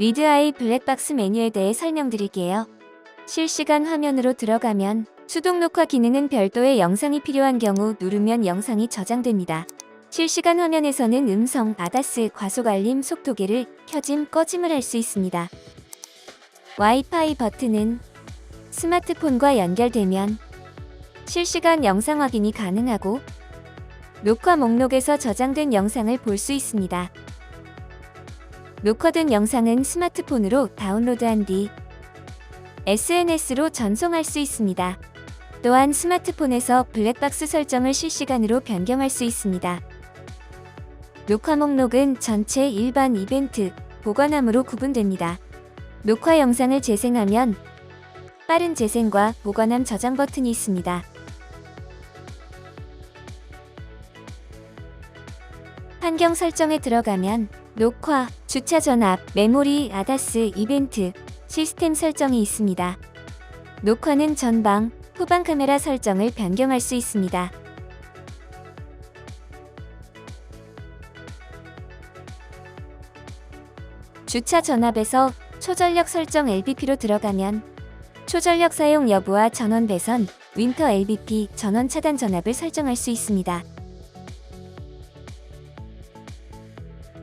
위드아이 블랙박스 메뉴에 대해 설명드릴게요. 실시간 화면으로 들어가면 수동 녹화 기능은 별도의 영상이 필요한 경우 누르면 영상이 저장됩니다. 실시간 화면에서는 음성, 아다스, 과속 알림, 속도계를 켜짐, 꺼짐을 할 수 있습니다. 와이파이 버튼은 스마트폰과 연결되면 실시간 영상 확인이 가능하고 녹화 목록에서 저장된 영상을 볼 수 있습니다. 녹화된 영상은 스마트폰으로 다운로드한 뒤 SNS로 전송할 수 있습니다. 또한 스마트폰에서 블랙박스 설정을 실시간으로 변경할 수 있습니다. 녹화 목록은 전체 일반 이벤트, 보관함으로 구분됩니다. 녹화 영상을 재생하면 빠른 재생과 보관함 저장 버튼이 있습니다. 환경 설정에 들어가면 녹화, 주차 전압, 메모리, 아다스, 이벤트, 시스템 설정이 있습니다. 녹화는 전방, 후방 카메라 설정을 변경할 수 있습니다. 주차 전압에서 초전력 설정 LBP로 들어가면 초전력 사용 여부와 전원 배선, 윈터 LBP, 전원 차단 전압을 설정할 수 있습니다.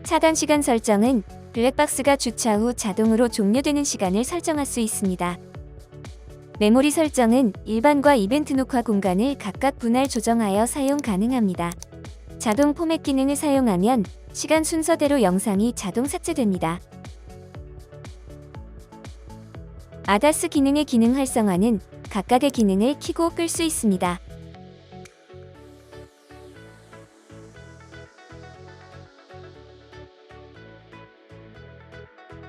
차단 시간 설정은 블랙박스가 주차 후 자동으로 종료되는 시간을 설정할 수 있습니다. 메모리 설정은 일반과 이벤트 녹화 공간을 각각 분할 조정하여 사용 가능합니다. 자동 포맷 기능을 사용하면 시간 순서대로 영상이 자동 삭제됩니다. 아다스 기능의 기능 활성화는 각각의 기능을 켜고 끌 수 있습니다.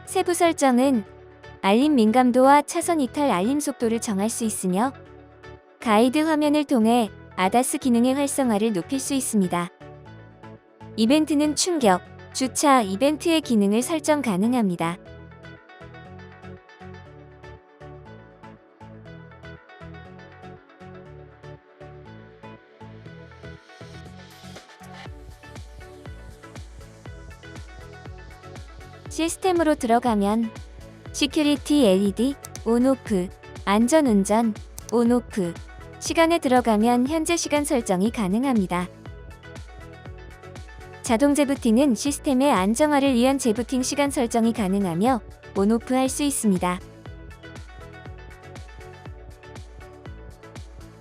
세부 설정은 알림 민감도와 차선 이탈 알림 속도를 정할 수 있으며 가이드 화면을 통해 아다스 기능의 활성화를 높일 수 있습니다. 이벤트는 충격, 주차 이벤트의 기능을 설정 가능합니다. 시스템으로 들어가면 시큐리티 LED 온오프, 안전운전 온오프, 시간에 들어가면 현재 시간 설정이 가능합니다. 자동 재부팅은 시스템의 안정화를 위한 재부팅 시간 설정이 가능하며 온오프 할 수 있습니다.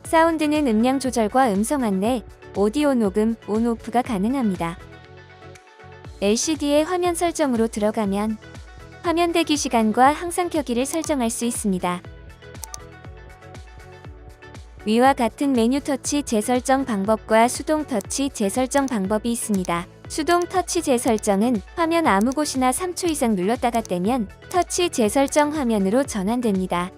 사운드는 음량 조절과 음성 안내, 오디오 녹음, 온오프가 가능합니다. LCD의 화면 설정으로 들어가면 화면 대기 시간과 항상 켜기를 설정할 수 있습니다. 위와 같은 메뉴 터치 재설정 방법과 수동 터치 재설정 방법이 있습니다. 수동 터치 재설정은 화면 아무 곳이나 3초 이상 눌렀다가 떼면 터치 재설정 화면으로 전환됩니다.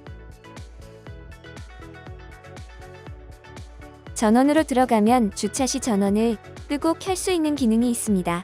전원으로 들어가면 주차 시 전원을 끄고 켤 수 있는 기능이 있습니다.